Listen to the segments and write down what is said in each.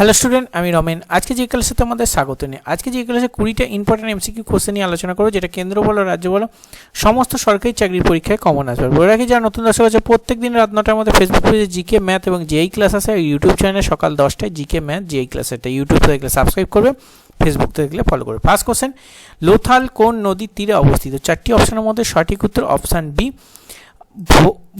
Hello student আমি রমেন। আজকে যে ক্লাসে তোমাদের স্বাগত নিয়ে আজকে যে ক্লাসে কুড়িটা ইম্পর্টেন্ট এমসিকিউ কোশ্চেন নিয়ে আলোচনা করব, যেটা কেন্দ্র বলো রাজ্য বলো সমস্ত সরকারি চাকরির পরীক্ষায় কমন আসবে। বলে রাখি, যারা নতুন দর্শক আছে প্রত্যেক দিন রাত নটার মধ্যে ফেসবুক পেজে জিকে ম্যাথ এবং জেই ক্লাস আছে ইউটিউব চ্যানেলে সকাল দশটায় জিকে ম্যাথ জেই ক্লাস এটা ইউটিউব থেকে সাবস্ক্রাইব করবে ফেসবুক দেখলে ফলো করবে। ফার্স্ট কোশ্চেন লোথাল কোন নদীর তীরে অবস্থিত? চারটি অপশনের মধ্যে সঠিক উত্তর অপশান বি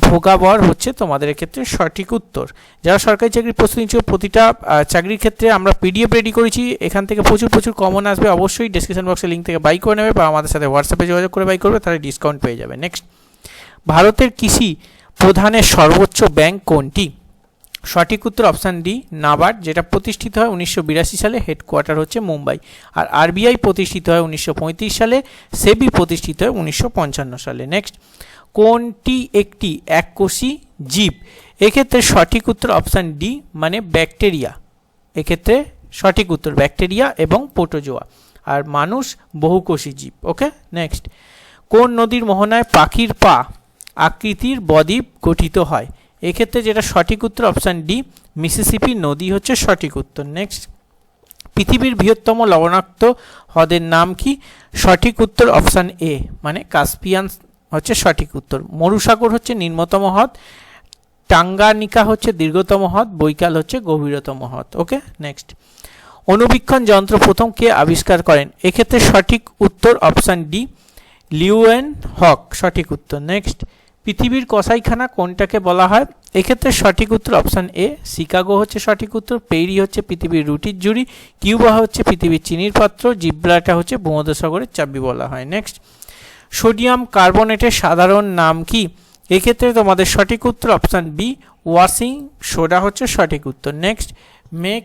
ভোগাবর হচ্ছে তোমাদের ক্ষেত্রে সঠিক উত্তর। যারা সরকারি চাকরির প্রস্তুতি নিচ্ছ, প্রতিটা চাকরির ক্ষেত্রে আমরা পিডিএফ রেডি করেছি। এখান থেকে প্রচুর প্রচুর কমন আসবে। অবশ্যই ডিসক্রিপশন বক্সে লিঙ্ক থেকে বাই করে নেবে বা আমাদের সাথে হোয়াটসঅ্যাপে যোগাযোগ করে বাই করবে, তাহলে ডিসকাউন্ট পেয়ে যাবে। নেক্সট ভারতের কৃষি প্রধানের সর্বোচ্চ ব্যাংক কোনটি? সঠিক উত্তর অপশান ডি, নাবার্ড, যেটা প্রতিষ্ঠিত হয় উনিশশো বিরাশি সালে, হেডকোয়ার্টার হচ্ছে মুম্বাই। আর আরবিআই প্রতিষ্ঠিত হয় উনিশশো পঁয়ত্রিশ সালে, সেবি প্রতিষ্ঠিত হয় উনিশশো পঞ্চান্ন সালে। নেক্সট কোনটি একটি এককোষী জীব? এক্ষেত্রে সঠিক উত্তর অপশান ডি মানে ব্যাকটেরিয়া। এক্ষেত্রে সঠিক উত্তর ব্যাকটেরিয়া এবং পোটোজোয়া আর মানুষ বহুকোষী জীব, ওকে? নেক্সট কোন নদীর মোহনায় পাখির পা আকৃতির বদ্বীপ গঠিত হয়? এক্ষেত্রে যেটা সঠিক উত্তর অপশান ডি মিসিসিপি নদী হচ্ছে সঠিক উত্তর। নেক্সট পৃথিবীর বৃহত্তম লবণাক্ত হ্রদের নাম কি? সঠিক উত্তর অপশান এ মানে কাস্পিয়ান হচ্ছে সঠিক উত্তর। মরুসাগর হচ্ছে নিম্নতম হ্রদ, টাঙ্গানিকা হচ্ছে দীর্ঘতম হ্রদ, বৈকাল হচ্ছে গভীরতম হ্রদ। ওকে নেক্সট অনুবীক্ষণ যন্ত্র প্রথম কে আবিষ্কার করেন? এক্ষেত্রে সঠিক উত্তর অপশান ডি লিউয়েন হক, সঠিক উত্তর। নেক্সট পৃথিবীর কসাইখানা কোনটাকে বলা হয়? এক্ষেত্রে সঠিক উত্তর অপশান এ, শিকাগো হচ্ছে সঠিক উত্তর, পেরি হচ্ছে পৃথিবীর রুটির জুড়ি কিউবা হচ্ছে পৃথিবীর চিনির পাত্র, জিব্রাটা হচ্ছে ভূমধ্যসাগরের চাবি বলা হয়। নেক্সট সোডিয়াম কার্বনেটের সাধারণ নাম কি? এক্ষেত্রে তোমাদের সঠিক উত্তর অপশান বি, ওয়াশিং সোডা হচ্ছে সঠিক উত্তর। Next make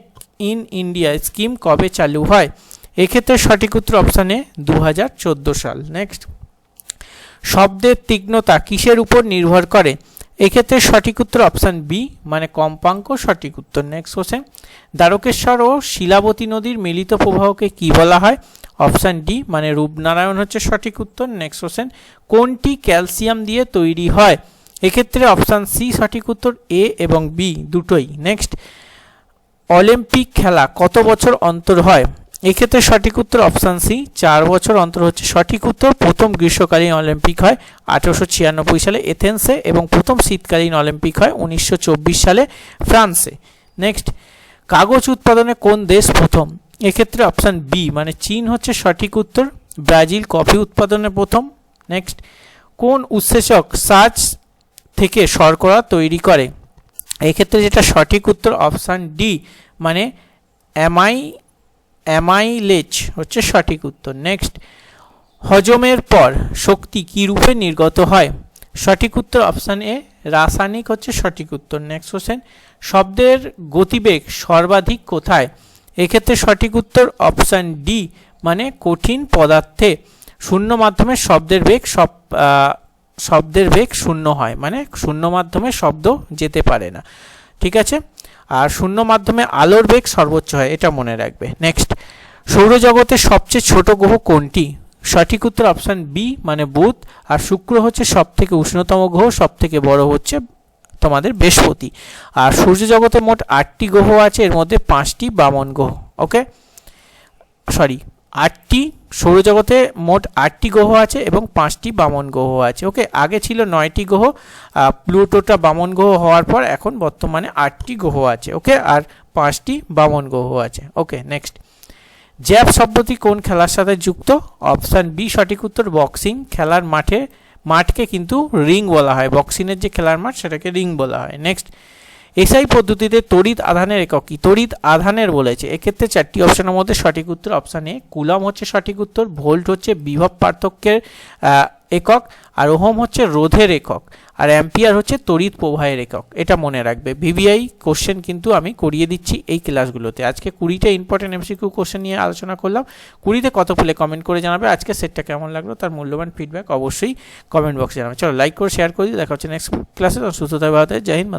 in India scheme কবে চালু হয়? এক্ষেত্রে সঠিক উত্তর অপশান দু সাল। নেক্সট শব্দের তীক্ষ্ণতা কিসের উপর নির্ভর করে? এক্ষেত্রে সঠিক উত্তর অপশান বি মানে কম্পাঙ্ক, সঠিক উত্তর নেক্সট কোশ্চেন দ্বারকেশ্বর ও শিলাবতী নদীর মিলিত প্রবাহকে কি বলা হয়? অপশান ডি মানে রূপনারায়ণ হচ্ছে সঠিক উত্তর নেক্সট কোশ্চেন কোনটি ক্যালসিয়াম দিয়ে তৈরি হয়? এক্ষেত্রে অপশান সি সঠিক উত্তর এ এবং বি দুটোই। নেক্সট অলিম্পিক খেলা কত বছর অন্তর হয়? এক্ষেত্রে সঠিক উত্তর অপশান সি চার বছর অন্তর হচ্ছে সঠিক উত্তর। প্রথম গ্রীষ্মকালীন অলিম্পিক হয় আঠেরোশো ছিয়ানব্বই সালে এথেন্সে এবং প্রথম শীতকালীন অলিম্পিক হয় উনিশশো চব্বিশ সালে ফ্রান্সে। নেক্সট কাগজ উৎপাদনে কোন দেশ প্রথম? এক্ষেত্রে অপশান বি মানে চীন হচ্ছে সঠিক উত্তর, ব্রাজিল কফি উৎপাদনে প্রথম। নেক্সট কোন উৎসেচক সাজ থেকে শর্করা তৈরি করে? এক্ষেত্রে যেটা সঠিক উত্তর অপশান ডি মানে অ্যামাই অ্যামাইলেজ হচ্ছে সঠিক উত্তর। নেক্সট হজমের পর শক্তি কী রূপে নির্গত হয়? সঠিক উত্তর অপশান এ রাসায়নিক হচ্ছে সঠিক উত্তর। নেক্সট কোশ্চেন শব্দের গতিবেগ সর্বাধিক কোথায়? এক্ষেত্রে সঠিক উত্তর অপশান ডি মানে কঠিন পদার্থে শূন্য মাধ্যমে শব্দের বেগ সব শব্দের বেগ শূন্য হয় মানে শূন্য মাধ্যমে শব্দ যেতে পারে না। ঠিক আছে? আর শূন্য মাধ্যমে আলোর বেগ সর্বোচ্চ হয়, এটা মনে রাখবে। নেক্সট সৌরজগতের সবচেয়ে ছোট গ্রহ কোনটি? সঠিক উত্তর অপশান বি মানে বুধ, আর শুক্র হচ্ছে সব থেকে উষ্ণতম গ্রহ সব থেকে বড় হচ্ছে তোমাদের বৃহস্পতি। আর সূর্যজগতে মোট আটটি গ্রহ আছে, এর মধ্যে পাঁচটি বামন গ্রহ, ওকে? সরি, আটটি, সৌরজগতে মোট আটটি গ্রহ আছে এবং পাঁচটি বামন গ্রহ আছে, ওকে? আগে ছিল নয়টি গ্রহ প্লুটোটা বামন গ্রহ হওয়ার পর এখন বর্তমানে আটটি গ্রহ আছে, ওকে? আর পাঁচটি বামন গ্রহ আছে, ওকে? নেক্সট জ্যাব শব্দটি কোন খেলার সাথে যুক্ত? অপশান বি, সঠিক উত্তর, বক্সিং। খেলার মাঠে, মাঠকে কিন্তু রিং বলা হয়। বক্সিংয়ের যে খেলার মাঠ, সেটাকে রিং বলা হয়। নেক্সট এসআই পদ্ধতিতে তড়িৎ আধানের একক কি? তড়িৎ আধানের বলেছে। এক্ষেত্রে চারটি অপশনের মধ্যে সঠিক উত্তর অপশান এ। কুলাম হচ্ছে সঠিক উত্তর, ভোল্ট হচ্ছে বিভব পার্থক্যের একক, আর ওহম হচ্ছে রোধের একক। আর অ্যাম্পিয়ার হচ্ছে তড়িৎ প্রবাহের একক। এটা মনে রাখবে। ভিভিআই কোশ্চেন কিন্তু আমি করিয়ে দিচ্ছি এই ক্লাসগুলোতে আজকে কুড়িটা ইম্পর্টেন্ট এমসিকিউ কোশ্চেন নিয়ে আলোচনা করলাম। কুড়িতে কত পেলে কমেন্ট করে জানাবে? আজকে সেটটা কেমন লাগল? তার মূল্যবান ফিডব্যাক অবশ্যই কমেন্ট বক্সে জানাবে। চলো লাইক করে শেয়ার করে দিই। দেখা হচ্ছে নেক্সট ক্লাসে সুস্থতা ভারতের জয় হিন্দ।